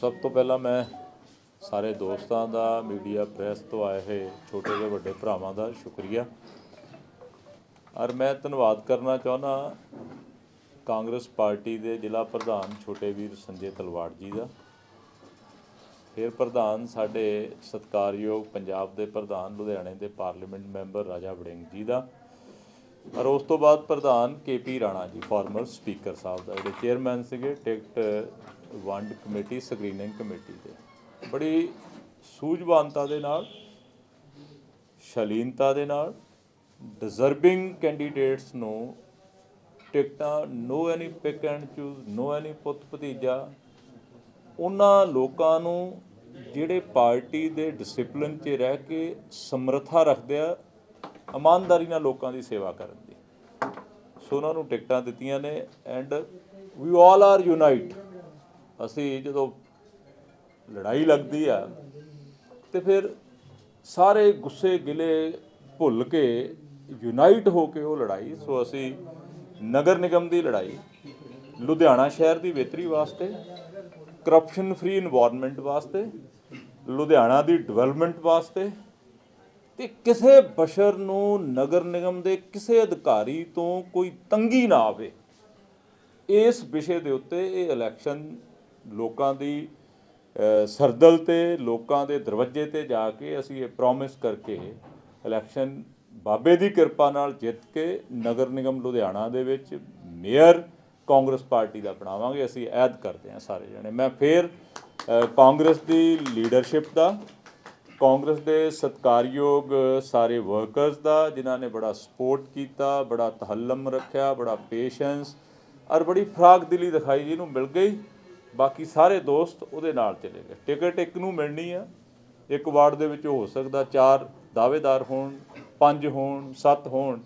ਸਭ ਤੋਂ ਪਹਿਲਾਂ ਮੈਂ ਸਾਰੇ ਦੋਸਤਾਂ ਦਾ, ਮੀਡੀਆ ਪ੍ਰੈਸ ਤੋਂ ਆਏ ਹੋਏ ਛੋਟੇ ਜਿਹੇ ਵੱਡੇ ਭਰਾਵਾਂ ਦਾ ਸ਼ੁਕਰੀਆ। ਔਰ ਮੈਂ ਧੰਨਵਾਦ ਕਰਨਾ ਚਾਹੁੰਦਾ ਕਾਂਗਰਸ ਪਾਰਟੀ ਦੇ ਜ਼ਿਲ੍ਹਾ ਪ੍ਰਧਾਨ ਛੋਟੇ ਵੀਰ ਸੰਜੇ ਤਲਵਾੜ ਜੀ ਦਾ। ਫਿਰ ਪ੍ਰਧਾਨ ਸਾਡੇ ਸਤਕਾਰਯੋਗ ਪੰਜਾਬ ਦੇ ਪ੍ਰਧਾਨ, ਲੁਧਿਆਣੇ ਦੇ ਪਾਰਲੀਮੈਂਟ ਮੈਂਬਰ ਰਾਜਾ ਵੜਿੰਗ ਜੀ ਦਾ। ਔਰ ਉਸ ਤੋਂ ਬਾਅਦ ਪ੍ਰਧਾਨ KP Rana ji, farmer speaker ਸਾਹਿਬ ਦਾ, ਜਿਹੜੇ ਚੇਅਰਮੈਨ ਸੀਗੇ ਟਿਕਟ ਵੰਡ ਕਮੇਟੀ, ਸਕਰੀਨਿੰਗ ਕਮੇਟੀ ਦੇ। ਬੜੀ ਸੂਝਵਾਨਤਾ ਦੇ ਨਾਲ, ਸ਼ਲੀਨਤਾ ਦੇ ਨਾਲ ਡਿਜ਼ਰਵਿੰਗ ਕੈਂਡੀਡੇਟਸ ਨੂੰ ਟਿਕਟਾਂ no any pick and choose no any ਪੁੱਤ ਭਤੀਜਾ, ਉਹਨਾਂ ਲੋਕਾਂ ਨੂੰ ਜਿਹੜੇ ਪਾਰਟੀ ਦੇ ਡਿਸਪਲਿਨ 'ਚ ਰਹਿ ਕੇ ਸਮਰੱਥਾ ਰੱਖਦੇ ਆ, ਇਮਾਨਦਾਰੀ ਨਾਲ ਲੋਕਾਂ ਦੀ ਸੇਵਾ ਕਰਨ ਦੀ। ਸੋ ਉਹਨਾਂ ਨੂੰ ਟਿਕਟਾਂ ਦਿੱਤੀਆਂ ਨੇ and we all are unite ਅਸੀਂ ਜਦੋਂ ਲੜਾਈ ਲੱਗਦੀ ਆ, ਤੇ ਫਿਰ ਸਾਰੇ ਗੁੱਸੇ ਗਿਲੇ ਭੁੱਲ ਕੇ ਯੂਨਾਈਟ ਹੋ ਕੇ ਉਹ ਲੜਾਈ। ਸੋ ਅਸੀਂ ਨਗਰ ਨਿਗਮ ਦੀ ਲੜਾਈ, ਲੁਧਿਆਣਾ ਸ਼ਹਿਰ ਦੀ ਬਿਹਤਰੀ ਵਾਸਤੇ ਕਰਪਸ਼ਨ ਫ੍ਰੀ এনवायरमेंट ਵਾਸਤੇ, ਲੁਧਿਆਣਾ ਦੀ ਡਿਵੈਲਪਮੈਂਟ ਵਾਸਤੇ ਤੇ ਕਿਸੇ ਬਸ਼ਰ ਨੂੰ ਨਗਰ ਨਿਗਮ ਦੇ ਕਿਸੇ ਅਧਿਕਾਰੀ ਤੋਂ ਕੋਈ ਤੰਗੀ ਨਾ ਆਵੇ। ਇਸ ਵਿਸ਼ੇ ਦੇ ਉੱਤੇ ਇਹ ਇਲੈਕਸ਼ਨ ਲੋਕਾਂ ਦੀ ਸਰਦਲ ਤੇ ਲੋਕਾਂ ਦੇ ਦਰਵਾਜ਼ੇ ਤੇ ਜਾ ਕੇ ਅਸੀਂ ਇਹ ਪ੍ਰੋਮਿਸ ਕਰਕੇ ਇਲੈਕਸ਼ਨ ਬਾਬੇ ਦੀ ਕਿਰਪਾ ਨਾਲ ਜਿੱਤ ਕੇ ਨਗਰ ਨਿਗਮ ਲੁਧਿਆਣਾ ਦੇ ਵਿੱਚ ਮੇਅਰ ਕਾਂਗਰਸ ਪਾਰਟੀ ਦਾ ਬਣਾਵਾਂਗੇ, ਅਸੀਂ ਐਦ ਕਰਦੇ ਹਾਂ ਸਾਰੇ ਜਣੇ। ਮੈਂ ਫੇਰ ਕਾਂਗਰਸ ਦੀ ਲੀਡਰਸ਼ਿਪ ਦਾ, ਕਾਂਗਰਸ ਦੇ ਸਤਕਾਰਯੋਗ ਸਾਰੇ ਵਰਕਰਸ ਦਾ, ਜਿਨ੍ਹਾਂ ਨੇ ਬੜਾ ਸਪੋਰਟ ਕੀਤਾ, ਬੜਾ ਤਹੱਲਮ ਰੱਖਿਆ, ਬੜਾ ਪੇਸ਼ੈਂਸ ਔਰ ਬੜੀ ਫਰਾਗ ਦਿਲੀ ਦਿਖਾਈ ਜਿਹਨੂੰ ਮਿਲ ਗਈ। ਬਾਕੀ ਸਾਰੇ ਦੋਸਤ ਉਹਦੇ ਨਾਲ ਚਲੇ ਗਏ। ਟਿਕਟ ਇੱਕ ਨੂੰ ਮਿਲਣੀ ਆ, ਇੱਕ ਵਾਰਡ ਦੇ ਵਿੱਚ ਹੋ ਸਕਦਾ, ਚਾਰ ਦਾਅਵੇਦਾਰ ਹੋਣ, ਪੰਜ ਹੋਣ, ਸੱਤ ਹੋਣ।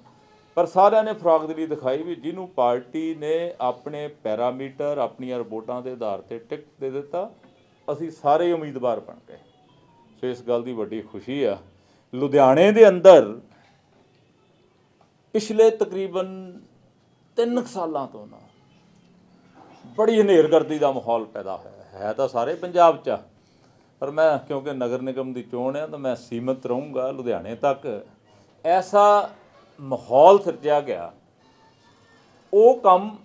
ਪਰ ਸਾਰਿਆਂ ਨੇ ਫਰਾਗ ਦਿਲੀ ਦਿਖਾਈ ਵੀ ਜਿਹਨੂੰ ਪਾਰਟੀ ਨੇ ਆਪਣੇ ਪੈਰਾਮੀਟਰ, ਆਪਣੀਆਂ ਰਿਪੋਰਟਾਂ ਦੇ ਆਧਾਰ ਤੇ ਟਿਕਟ ਦੇ ਦਿੱਤਾ, ਅਸੀਂ ਸਾਰੇ ਉਮੀਦਵਾਰ ਬਣ ਗਏ। ਸੋ ਇਸ ਗੱਲ ਦੀ ਵੱਡੀ ਖੁਸ਼ੀ ਆ। ਲੁਧਿਆਣੇ ਦੇ ਅੰਦਰ ਪਿਛਲੇ ਤਕਰੀਬਨ 3 ਸਾਲਾਂ ਤੋਂ ਨਾ ਬੜੀ ਹਨੇਰਗਰਦੀ ਦਾ ਮਾਹੌਲ ਪੈਦਾ ਹੋਇਆ। ਹੈ। ਤਾਂ ਸਾਰੇ ਪੰਜਾਬ 'ਚ ਪਰ ਮੈਂ ਕਿਉਂਕਿ ਨਗਰ ਨਿਗਮ ਦੀ ਚੋਣ ਹੈ ਤਾਂ ਮੈਂ ਸੀਮਤ ਰਹੂੰਗਾ ਲੁਧਿਆਣੇ ਤੱਕ। ਐਸਾ ਮਾਹੌਲ ਸਿਰਜਿਆ ਗਿਆ। ਉਹ ਕੰਮ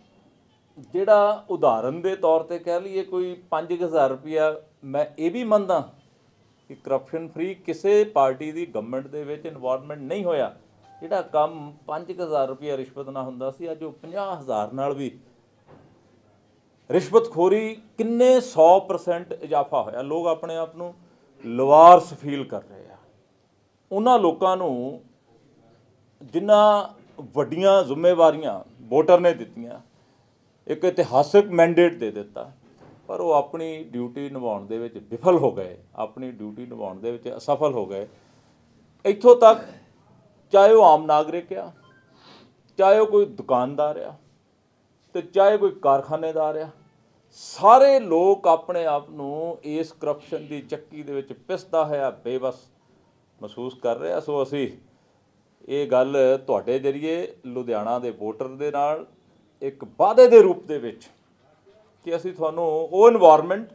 ਜਿਹੜਾ ਉਦਾਹਰਨ ਦੇ ਤੌਰ ਤੇ ਕਹਿ ਲਈਏ ਕੋਈ 5000 ਰੁਪਇਆ ਮੈਂ ਇਹ ਵੀ ਮੰਨਦਾ ਕਿ ਕਰਪਸ਼ਨ ਫ੍ਰੀ ਕਿਸੇ ਪਾਰਟੀ ਦੀ ਗਵਰਨਮੈਂਟ ਦੇ ਵਿੱਚ ਇਨਵੋਲਵਮੈਂਟ ਨਹੀਂ ਹੋਇਆ। ਜਿਹੜਾ ਕੰਮ 5000 ਰੁਪਇਆ ਰਿਸ਼ਵਤ ਨਾਲ ਹੁੰਦਾ ਸੀ, ਅੱਜ ਉਹ 50000 ਨਾਲ ਵੀ ਰਿਸ਼ਵਤਖੋਰੀ ਕਿੰਨੇ 100% ਇਜ਼ਾਫਾ ਹੋਇਆ? ਲੋਕ ਆਪਣੇ ਆਪ ਨੂੰ ਲਵਾਰਸ ਫੀਲ ਕਰ ਰਹੇ ਆ। ਉਹਨਾਂ ਲੋਕਾਂ ਨੂੰ ਜਿਨ੍ਹਾਂ ਵੱਡੀਆਂ ਜ਼ਿੰਮੇਵਾਰੀਆਂ ਵੋਟਰ ਨੇ ਦਿੱਤੀਆਂ, ਇੱਕ ਇਤਿਹਾਸਕ ਮੈਂਡੇਟ ਦੇ ਦਿੱਤਾ, ਪਰ ਉਹ ਆਪਣੀ ਡਿਊਟੀ ਨਿਭਾਉਣ ਦੇ ਵਿੱਚ ਵਿਫਲ ਹੋ ਗਏ, ਆਪਣੀ ਡਿਊਟੀ ਨਿਭਾਉਣ ਦੇ ਵਿੱਚ ਅਸਫਲ ਹੋ ਗਏ। ਇੱਥੋਂ ਤੱਕ ਚਾਹੇ ਉਹ ਆਮ ਨਾਗਰਿਕ ਆ, ਚਾਹੇ ਉਹ ਕੋਈ ਦੁਕਾਨਦਾਰ ਆ ਤੇ ਚਾਹੇ ਕੋਈ ਕਾਰਖਾਨੇਦਾਰ ਆ, ਸਾਰੇ ਲੋਕ ਆਪਣੇ ਆਪ ਨੂੰ ਇਸ ਕਰਪਸ਼ਨ ਦੀ ਚੱਕੀ ਦੇ ਵਿੱਚ ਪਿਸਦਾ ਹੋਇਆ ਬੇਵਸ ਮਹਿਸੂਸ ਕਰ ਰਿਹਾ। ਸੋ ਅਸੀਂ ਇਹ ਗੱਲ ਤੁਹਾਡੇ ਜਰੀਏ ਲੁਧਿਆਣਾ ਦੇ ਵੋਟਰ ਦੇ ਨਾਲ ਇੱਕ ਵਾਅਦੇ ਦੇ ਰੂਪ ਦੇ ਵਿੱਚ ਕਿ ਅਸੀਂ ਤੁਹਾਨੂੰ ਉਹ এনवायरमेंट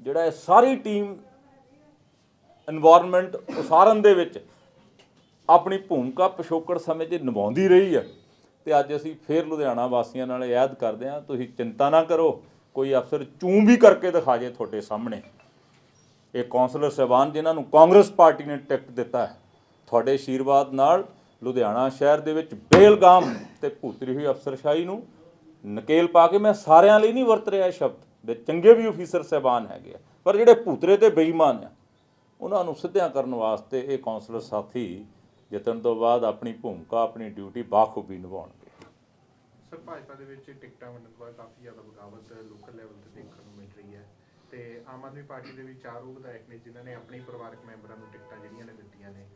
ਜਿਹੜਾ ਇਹ ਸਾਰੀ ਟੀਮ এনवायरमेंट ਉਸਾਰਨ ਦੇ ਵਿੱਚ ਆਪਣੀ ਭੂਮਿਕਾ ਪਿਛੋਕੜ ਸਮੇਂ 'ਚ ਨਿਭਾਉਂਦੀ ਰਹੀ ਹੈ। ਤੇ ਅੱਜ ਅਸੀਂ ਫੇਰ ਲੁਧਿਆਣਾ ਵਾਸੀਆਂ ਨਾਲ ਯਾਦ ਕਰਦੇ ਹਾਂ, ਤੁਸੀਂ ਚਿੰਤਾ ਨਾ ਕਰੋ, ਕੋਈ ਅਫਸਰ ਚੂੰ ਵੀ ਕਰਕੇ ਦਿਖਾ ਜੇ ਤੁਹਾਡੇ ਸਾਹਮਣੇ। ਇਹ ਕੌਂਸਲਰ ਸਾਹਿਬਾਨ ਜਿਨ੍ਹਾਂ ਨੂੰ ਕਾਂਗਰਸ ਪਾਰਟੀ ਨੇ ਟਿਕਟ ਦਿੱਤਾ ਹੈ, ਤੁਹਾਡੇ ਆਸ਼ੀਰਵਾਦ ਨਾਲ ਲੁਧਿਆਣਾ ਸ਼ਹਿਰ ਦੇ ਵਿੱਚ ਬੇਲਗਾਮ ਤੇ ਭੂਤਰੀ ਹੋਈ ਅਫਸਰਸ਼ਾਹੀ ਨੂੰ ਨਕੇਲ ਪਾ ਕੇ ਮੈਂ ਸਾਰਿਆਂ ਲਈ ਨਹੀਂ ਵਰਤ ਰਿਹਾ ਇਹ ਸ਼ਬਦ, ਦੇ ਚੰਗੇ ਵੀ ਅਫੀਸਰ ਸਾਹਿਬਾਨ ਹੈਗੇ ਆ, ਪਰ ਜਿਹੜੇ ਭੂਤਰੇ ਤੇ ਬੇਈਮਾਨ ਆ, ਉਹਨਾਂ ਨੂੰ ਸਿੱਧਿਆਂ ਕਰਨ ਵਾਸਤੇ ਇਹ ਕੌਂਸਲਰ ਸਾਥੀ ਜਿੱਤਣ ਤੋਂ ਬਾਅਦ ਆਪਣੀ ਭੂਮਿਕਾ ਆਪਣੀ ਡਿਊਟੀ ਬਾਖੂਬੀ ਨਿਭਾਉਣਗੇ। ਸਰ ਭਾਜਪਾ ਦੇ ਵਿੱਚ ਟਿਕਟਾਂ ਵੰਡਣ ਤੋਂ ਬਾਅਦ ਕਾਫੀ ਜ਼ਿਆਦਾ ਬਗਾਵਤ ਲੋਕਲ ਲੈਵਲ ਤੇ ਦੇਖਣ ਨੂੰ ਮਿਲ ਰਹੀ ਹੈ ਤੇ ਆਮ ਆਦਮੀ ਪਾਰਟੀ ਦੇ ਵਿੱਚ ਚਾਰ ਉਹ ਵਿਧਾਇਕ ਨੇ ਜਿਨ੍ਹਾਂ ਨੇ ਆਪਣੇ ਪਰਿਵਾਰਕ ਮੈਂਬਰਾਂ ਨੂੰ ਟਿਕਟਾਂ ਜਿਹੜੀਆਂ ਨੇ ਦਿੱਤੀਆਂ ਨੇ।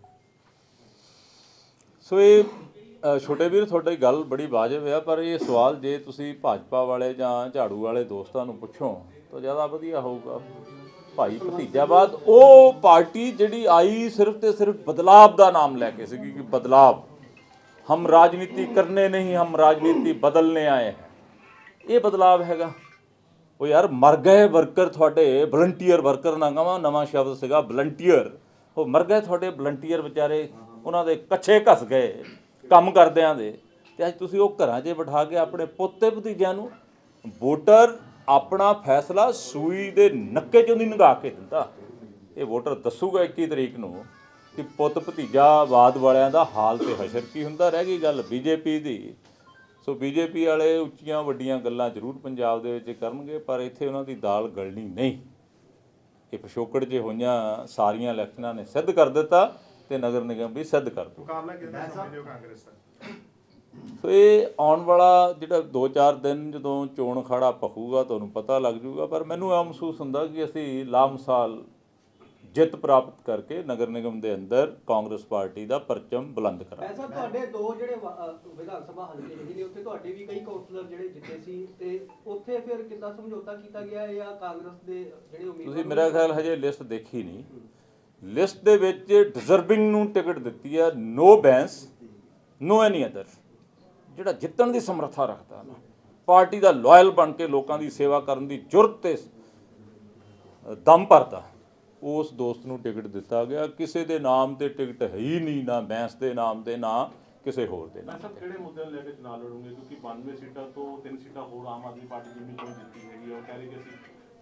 ਸੋ ਇਹ ਛੋਟੇ ਵੀਰ ਤੁਹਾਡੀ ਗੱਲ ਬੜੀ ਵਾਜਬ ਹੈ ਪਰ ਇਹ ਸਵਾਲ ਜੇ ਤੁਸੀਂ ਭਾਜਪਾ ਵਾਲੇ ਜਾਂ ਝਾੜੂ ਵਾਲੇ ਦੋਸਤਾਂ ਨੂੰ ਪੁੱਛੋ ਤਾਂ ਜ਼ਿਆਦਾ ਵਧੀਆ ਹੋਊਗਾ। ਭਾਈ ਭਤੀਜਾਬਾਦ ਉਹ ਪਾਰਟੀ ਜਿਹੜੀ ਆਈ ਸਿਰਫ ਤੇ ਸਿਰਫ ਬਦਲਾਵ ਦਾ ਨਾਮ ਲੈ ਕੇ ਸੀਗੀ ਕਿ ਬਦਲਾਵ। ਹਮ ਰਾਜਨੀਤੀ ਕਰਨੇ ਨਹੀਂ, ਹਮ ਰਾਜਨੀਤੀ ਬਦਲਨੇ ਆਏ ਹੈ। ਇਹ ਬਦਲਾਵ ਹੈਗਾ। ਉਹ ਯਾਰ ਮਰ ਗਏ ਵਰਕਰ ਤੁਹਾਡੇ ਵਲੰਟੀਅਰ ਵਰਕਰ ਨਾ ਕਹਾਂ, ਨਵਾਂ ਸ਼ਬਦ ਸੀਗਾ ਵਲੰਟੀਅਰ ਉਹ ਮਰ ਗਏ ਤੁਹਾਡੇ ਵਲੰਟੀਅਰ ਵਿਚਾਰੇ, ਉਹਨਾਂ ਦੇ ਕੱਛੇ ਘਸ ਗਏ ਕੰਮ ਕਰਦਿਆਂ ਦੇ। ਤੇ ਅੱਜ ਤੁਸੀਂ ਉਹ ਘਰਾਂ 'ਚ ਬਿਠਾ ਕੇ ਆਪਣੇ ਪੋਤੇ ਭਤੀਜਿਆਂ ਨੂੰ ਵੋਟਰ ਆਪਣਾ ਫੈਸਲਾ ਸੂਈ ਦੇ ਨੱਕੇ 'ਚੋਂ ਦੀ ਨਗਾ ਕੇ ਦਿੰਦਾ। ਇਹ ਵੋਟਰ ਦੱਸੂਗਾ 21 ਤਰੀਕ ਨੂੰ ਕਿ ਪੁੱਤ ਭਤੀਜਾਵਾਦ ਵਾਲਿਆਂ ਦਾ ਹਾਲ ਤੇ ਹਸ਼ਰ ਕੀ ਹੁੰਦਾ, ਰਹਿ ਗਈ ਗੱਲ ਬੀਜੇਪੀ ਦੀ। ਸੋ ਬੀਜੇਪੀ ਵਾਲੇ ਉੱਚੀਆਂ ਵੱਡੀਆਂ ਗੱਲਾਂ ਜ਼ਰੂਰ ਪੰਜਾਬ ਦੇ ਵਿੱਚ ਕਰਨਗੇ, ਪਰ ਇੱਥੇ ਉਹਨਾਂ ਦੀ ਦਾਲ ਗਲਣੀ ਨਹੀਂ। ਇਹ ਪਿਛੋਕੜ ਜੇ ਹੋਈਆਂ, ਸਾਰੀਆਂ ਇਲੈਕਸ਼ਨਾਂ ਨੇ ਸਿੱਧ ਕਰ ਦਿੱਤਾ ਤੇ ਨਗਰ ਨਿਗਮ ਵੀ ਸਿੱਧ ਕਰ ਦੂ ਮੁਕਾਬਲਾ ਕਿਹਦਾ ਸਮਝਦੇ ਹੋ? ਕਾਂਗਰਸ ਦਾ ਸੋ ਇਹ ਆਉਣ ਵਾਲਾ ਜਿਹੜਾ 2-4 ਦਿਨ ਜਦੋਂ ਚੋਣ ਅਖਾੜਾ ਪਖੂਗਾ ਤੁਹਾਨੂੰ ਪਤਾ ਲੱਗ ਜਾਊਗਾ ਪਰ ਮੈਨੂੰ ਇਹ ਮਹਿਸੂਸ ਹੁੰਦਾ ਕਿ ਅਸੀਂ ਲਾਮਸਾਲ ਜਿੱਤ ਪ੍ਰਾਪਤ ਕਰਕੇ ਨਗਰ ਨਿਗਮ ਦੇ ਅੰਦਰ ਕਾਂਗਰਸ ਪਾਰਟੀ ਦਾ ਪਰਚਮ ਬੁਲੰਦ ਕਰਾਂਗੇ। ਐਸਾ ਤੁਹਾਡੇ ਦੋ ਜਿਹੜੇ ਵਾ- ਵਿਧਾਨ ਸਭਾ ਹਲਕੇ ਹੈਗੇ ਨੇ ਉੱਥੇ ਤੁਹਾਡੇ ਵੀ ਕਈ ਕਾਉਂਸਲਰ ਜਿਹੜੇ ਜਿੱਤੇ ਸੀ ਤੇ ਉੱਥੇ ਫਿਰ ਕਿੱਦਾਂ ਸਮਝੌਤਾ ਕੀਤਾ ਗਿਆ ਹੈ ਜਾਂ ਕਾਂਗਰਸ ਦੇ ਜਿਹੜੇ ਉਮੀਦਵਾਰ ਤੁਸੀਂ ਮੇਰਾ ਖਿਆਲ ਹਜੇ ਲਿਸਟ ਦੇਖੀ ਨਹੀਂ। ਲਿਸਟ ਦੇ ਵਿੱਚ ਡਿਜ਼ਰਵਿੰਗ ਨੂੰ ਟਿਕਟ ਦਿੱਤੀ ਹੈ ਨੋ ਬੈਂਸ ਨੋ ਐਨੀ ਅਦਰ ਜਿਹੜਾ ਜਿੱਤਣ ਦੀ ਸਮਰੱਥਾ ਰੱਖਦਾ ਨਾ ਪਾਰਟੀ ਦਾ ਲਾਇਲ ਬਣ ਕੇ ਲੋਕਾਂ ਦੀ ਸੇਵਾ ਕਰਨ ਦੀ ਜੁਰਤ ਤੇ ਦਮ ਭਰਦਾ। ਉਸ ਦੋਸਤ ਨੂੰ ਟਿਕਟ ਦਿੱਤਾ ਗਿਆ। ਕਿਸੇ ਦੇ ਨਾਮ ਤੇ ਟਿਕਟ ਹੈ ਹੀ ਨਹੀਂ ਨਾ ਬੈਂਸ ਦੇ ਨਾਮ ਤੇ ਨਾ ਕਿਸੇ ਹੋਰ ਦੇ ਨਾਮ ਸਭ ਕਿਹੜੇ ਮੁੱਦਿਆਂ ਨੂੰ ਲੈ ਕੇ ਚੁਣਾਵ ਲੜੂਗੇ? ਕਿਉਂਕਿ 92 ਸੀਟਾਂ ਤੋਂ ਤਿੰਨ ਸੀਟਾਂ ਹੋਰ ਆਮ ਆਦਮੀ ਪਾਰਟੀ ਜਿੰਨੀ ਜਿੱਤੀ ਹੈਗੀ ਆ ਉਹ ਕਹਿ ਰਹੀ ਕਿ ਅਸੀਂ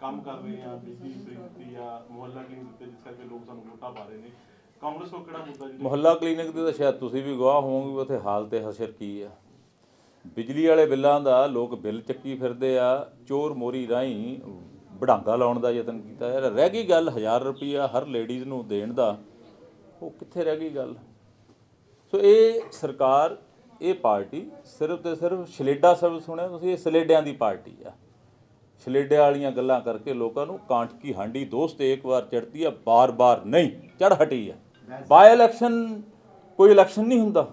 ਕੰਮ ਕਰ ਰਹੇ ਹਾਂ ਬਿਜਲੀ ਫ੍ਰੀ ਦਿੱਤੀ ਆ ਮੁਹੱਲਾ ਕੀ ਦਿੱਤੇ ਜਿਸ ਕਰਕੇ ਲੋਕ ਸਾਨੂੰ ਵੋਟਾਂ ਪਾ ਰਹੇ ਨੇ। ਕਾਂਗਰਸ ਕੋਲ ਕਿਹੜਾ ਮੁੱਦਾ ਜੀ ਮੁਹੱਲਾ ਕਲੀਨਿਕ ਦੇ ਤਾਂ ਸ਼ਾਇਦ ਤੁਸੀਂ ਵੀ ਗਵਾਹ ਹੋਵੋਗੇ ਉੱਥੇ ਹਾਲ ਤੇ ਹਸ਼ਰ ਕੀ ਆ? ਬਿਜਲੀ ਵਾਲੇ ਬਿੱਲਾਂ ਦਾ ਲੋਕ ਬਿੱਲ ਚੱਕੀ ਫਿਰਦੇ ਆ ਚੋਰ ਮੋਰੀ ਰਾਹੀਂ ਵਡਾਂਗਾ ਲਾਉਣ ਦਾ ਯਤਨ ਕੀਤਾ ਯਾਰ ਰਹਿ। ਗਈ ਗੱਲ 1000 ਰੁਪਈਆ ਹਰ ਲੇਡੀਜ਼ ਨੂੰ ਦੇਣ ਦਾ ਉਹ ਕਿੱਥੇ ਰਹਿ ਗਈ ਗੱਲ? ਸੋ ਇਹ ਸਰਕਾਰ ਇਹ ਪਾਰਟੀ ਸਿਰਫ ਤੇ ਸਿਰਫ ਛਲੇਡਾ ਸ਼ਬਦ ਸੁਣਿਆ ਤੁਸੀਂ ਇਹ ਸਲੇਡਿਆਂ ਦੀ ਪਾਰਟੀ ਆ। ਛਲੇਡੇ ਵਾਲੀਆਂ ਗੱਲਾਂ ਕਰਕੇ ਲੋਕਾਂ ਨੂੰ ਕਾਂਟ ਕੀ ਹਾਂਡੀ ਦੋਸਤ ਇੱਕ ਵਾਰ ਚੜਤੀ ਆ ਬਾਰ-ਬਾਰ ਨਹੀਂ ਚੜ ਹਟੀ ਆ। ਬਾਈ ਇਲੈਕਸ਼ਨ ਕੋਈ ਇਲੈਕਸ਼ਨ ਨਹੀਂ ਹੁੰਦਾ।